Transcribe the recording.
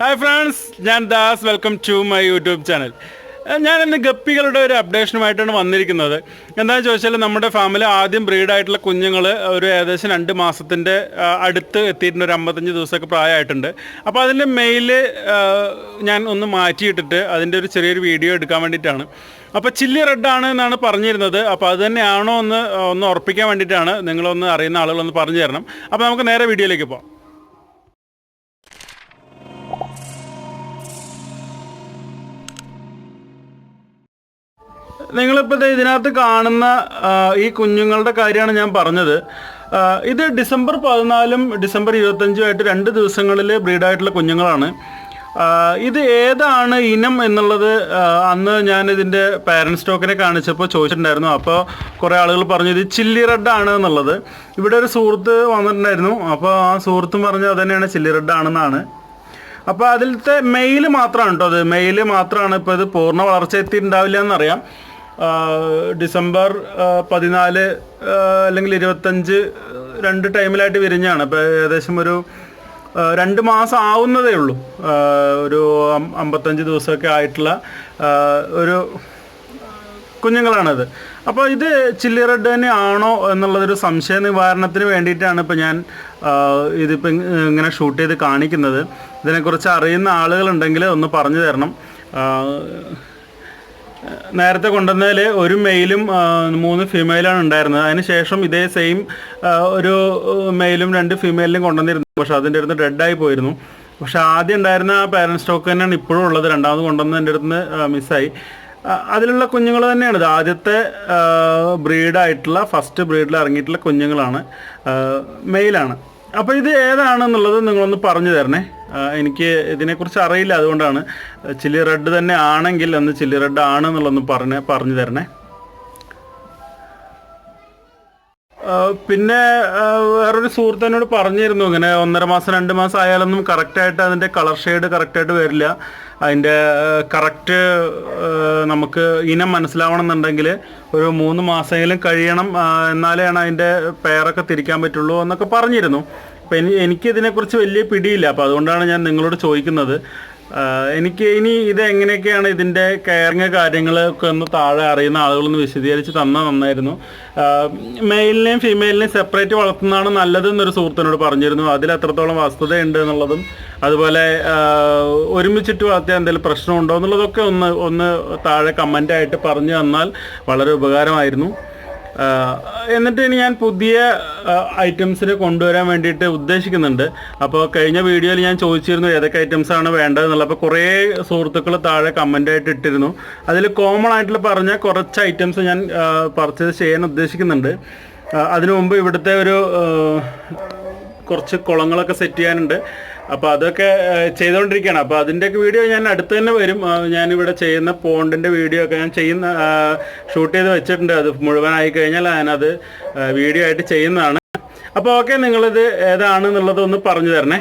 Hi friends ഞാൻ Das. Welcome to my YouTube channel ഞാൻ ഇന്ന് ഗപ്പികളുടെ ഒരു അപ്ഡേഷനുമായിട്ടാണ് വന്നിരിക്കുന്നത്. എന്താണെന്ന് ചോദിച്ചാൽ നമ്മുടെ ഫാമിലി ആദ്യം ബ്രീഡായിട്ടുള്ള കുഞ്ഞുങ്ങൾ ഒരു ഏകദേശം രണ്ട് മാസത്തിന്റെ അടുത്ത് എത്തിയിട്ടുണ്ട്. ഒരു അമ്പത്തഞ്ച് ദിവസമൊക്കെ പ്രായമായിട്ടുണ്ട്. അപ്പോൾ അതിന്റെ മെയിൽ ഞാൻ ഒന്ന് മാറ്റിയിട്ടിട്ട് അതിന്റെ ഒരു ചെറിയൊരു വീഡിയോ എടുക്കാൻ വേണ്ടിയിട്ടാണ്. അപ്പോൾ ചില്ലി റെഡാണ് എന്നാണ് പറഞ്ഞിരുന്നത്. അപ്പോൾ അത് തന്നെയാണോ എന്ന് ഒന്ന് ഉറപ്പിക്കാൻ വേണ്ടിയിട്ടാണ് നിങ്ങളൊന്ന് അറിയുന്ന ആളുകളൊന്ന് പറഞ്ഞു തരണം. അപ്പോൾ നമുക്ക് നേരെ വീഡിയോയിലേക്ക് പോകാം നിങ്ങളിപ്പോൾ ദേ ഇതിനകത്ത് കാണുന്ന ഈ കുഞ്ഞുങ്ങളുടെ കാര്യമാണ് ഞാൻ പറഞ്ഞത്. ഇത് ഡിസംബർ പതിനാലും ഡിസംബർ ഇരുപത്തഞ്ചും ആയിട്ട് രണ്ട് ദിവസങ്ങളിൽ ബ്രീഡായിട്ടുള്ള കുഞ്ഞുങ്ങളാണ്. ഇത് ഏതാണ് ഇനം എന്നുള്ളത് അന്ന് ഞാൻ ഇതിന്റെ പാരന്റ് സ്റ്റോക്കിനെ കാണിച്ചപ്പോൾ ചോദിച്ചിട്ടുണ്ടായിരുന്നു. അപ്പോൾ കുറേ ആളുകൾ പറഞ്ഞു ഇത് ചില്ലി റെഡ് ആണ് എന്നുള്ളത്. ഇവിടെ ഒരു സുഹൃത്ത് വന്നിട്ടുണ്ടായിരുന്നു. അപ്പോൾ ആ സുഹൃത്തും പറഞ്ഞു അത് തന്നെയാണ് ചില്ലി റെഡ് ആണെന്നാണ്. അപ്പോൾ അതിലത്തെ മെയിൽ മാത്രമാണ് കേട്ടോ അത് മെയിൽ മാത്രമാണ് ഇപ്പോൾ ഇത് പൂർണ വളർച്ച എത്തിയിട്ടുണ്ടാവില്ല എന്നറിയാം. ഡിസംബർ പതിനാല് അല്ലെങ്കിൽ ഇരുപത്തഞ്ച് രണ്ട് ടൈമിലായിട്ട് വിരിഞ്ഞാണ്. അപ്പോൾ ഏകദേശം ഒരു രണ്ട് മാസം ആവുന്നതേ ഉള്ളൂ. ഒരു അമ്പത്തഞ്ച് ദിവസമൊക്കെ ആയിട്ടുള്ള ഒരു കുഞ്ഞുങ്ങളാണത്. അപ്പോൾ ഇത് ചില്ലി റെഡ് തന്നെ ആണോ എന്നുള്ളതൊരു സംശയ നിവാരണത്തിന് വേണ്ടിയിട്ടാണ് ഇപ്പോൾ ഞാൻ ഇതിപ്പോൾ ഇങ്ങനെ ഷൂട്ട് ചെയ്ത് കാണിക്കുന്നത്. ഇതിനെക്കുറിച്ച് അറിയുന്ന ആളുകളുണ്ടെങ്കിൽ ഒന്ന് പറഞ്ഞു തരണം. നേരത്തെ കൊണ്ടുവന്നതിൽ ഒരു മെയിലും മൂന്ന് ഫീമെയിലാണ് ഉണ്ടായിരുന്നത്. അതിനുശേഷം ഇതേ സെയിം ഒരു മെയിലും രണ്ട് ഫീമെയിലും കൊണ്ടുവന്നിരുന്നു. പക്ഷെ അതിന്റെ അടുത്ത് ഡെഡായി പോയിരുന്നു. പക്ഷെ ആദ്യം ഉണ്ടായിരുന്ന ആ പാരന്റ് സ്റ്റോക്ക് തന്നെയാണ് ഇപ്പോഴും ഉള്ളത്. രണ്ടാമത് കൊണ്ടുവന്ന് എന്റെ അടുത്ത് മിസ്സായി അതിലുള്ള കുഞ്ഞുങ്ങൾ തന്നെയാണ് ഇത്. ആദ്യത്തെ ബ്രീഡായിട്ടുള്ള ഫസ്റ്റ് ബ്രീഡിൽ ഇറങ്ങിയിട്ടുള്ള കുഞ്ഞുങ്ങളാണ് മെയിലാണ് അപ്പോൾ ഇത് ഏതാണെന്നുള്ളത് നിങ്ങളൊന്ന് പറഞ്ഞു തരണേ. എനിക്ക് ഇതിനെക്കുറിച്ച് അറിയില്ല. അതുകൊണ്ടാണ് ചില്ലി റെഡ് തന്നെ ആണെങ്കിൽ അന്ന് ചില്ലി റെഡ് ആണെന്നുള്ളതൊന്ന് പറഞ്ഞ് പറഞ്ഞു തരണേ. പിന്നെ വേറൊരു സുഹൃത്ത് എന്നോട് പറഞ്ഞിരുന്നു ഇങ്ങനെ ഒന്നര മാസം രണ്ട് മാസം ആയാലൊന്നും കറക്റ്റായിട്ട് അതിന്റെ കളർ ഷെയ്ഡ് കറക്റ്റായിട്ട് വരില്ല. അതിന്റെ കറക്റ്റ് നമുക്ക് ഇനം മനസ്സിലാവണം എന്നുണ്ടെങ്കിൽ ഒരു മൂന്ന് മാസമെങ്കിലും കഴിയണം എന്നാലാണ് അതിന്റെ പെയറൊക്കെ തിരിക്കാൻ പറ്റുള്ളൂ എന്നൊക്കെ പറഞ്ഞിരുന്നു. അപ്പം എനി എനിക്കിതിനെക്കുറിച്ച് വലിയ പിടിയില്ല. അപ്പോൾ അതുകൊണ്ടാണ് ഞാൻ നിങ്ങളോട് ചോദിക്കുന്നത്. എനിക്ക് ഇനി ഇത് എങ്ങനെയൊക്കെയാണ് ഇതിന്റെ കെയറിങ് കാര്യങ്ങളൊക്കെ ഒന്ന് താഴെ അറിയുന്ന ആളുകളൊന്ന് വിശദീകരിച്ച് തന്നാൽ നന്നായിരുന്നു. മെയിലിനെയും ഫീമെയിലിനെയും സെപ്പറേറ്റ് വളർത്തുന്നതാണ് നല്ലതെന്ന് ഒരു സുഹൃത്തിനോട് പറഞ്ഞിരുന്നു. അതിൽ എത്രത്തോളം വസ്തുതയുണ്ട് എന്നുള്ളതും അതുപോലെ ഒരുമിച്ചിട്ട് വളർത്തിയാൽ എന്തെങ്കിലും പ്രശ്നമുണ്ടോ എന്നുള്ളതൊക്കെ ഒന്ന് ഒന്ന് താഴെ കമന്റായിട്ട് പറഞ്ഞു തന്നാൽ വളരെ ഉപകാരമായിരുന്നു. എന്നിട്ട് ഇനി ഞാൻ പുതിയ ഐറ്റംസിൽ കൊണ്ടുവരാൻ വേണ്ടിയിട്ട് ഉദ്ദേശിക്കുന്നുണ്ട്. അപ്പോൾ കഴിഞ്ഞ വീഡിയോയിൽ ഞാൻ ചോദിച്ചിരുന്നു ഏതൊക്കെ ഐറ്റംസ് ആണ് വേണ്ടതെന്നുള്ളത് അപ്പോൾ കുറേ സുഹൃത്തുക്കൾ താഴെ കമന്റ് ആയിട്ട് ഇട്ടിരുന്നു. അതിൽ കോമൺ ആയിട്ടുള്ള പറഞ്ഞ കുറച്ച് ഐറ്റംസ് ഞാൻ പർച്ചേസ് ചെയ്യാൻ ഉദ്ദേശിക്കുന്നുണ്ട്. അതിനു മുമ്പ് ഇവിടുത്തെ ഒരു കുറച്ച് കുളങ്ങളൊക്കെ സെറ്റ് ചെയ്യാനുണ്ട്. അപ്പോൾ അതൊക്കെ ചെയ്തുകൊണ്ടിരിക്കുകയാണ് അപ്പോൾ അതിന്റെയൊക്കെ വീഡിയോ ഞാൻ അടുത്ത് തന്നെ വരും. ഞാനിവിടെ ചെയ്യുന്ന പോണ്ടിന്റെ വീഡിയോ ഒക്കെ ഞാൻ ചെയ്യുന്ന ഷൂട്ട് ചെയ്ത് വെച്ചിട്ടുണ്ട്. അത് മുഴുവനായി കഴിഞ്ഞാൽ ഞാനത് വീഡിയോ ആയിട്ട് ചെയ്യുന്നതാണ്. അപ്പോൾ ഓക്കെ നിങ്ങളിത് ഏതാണെന്നുള്ളത് ഒന്ന് പറഞ്ഞു തരണേ.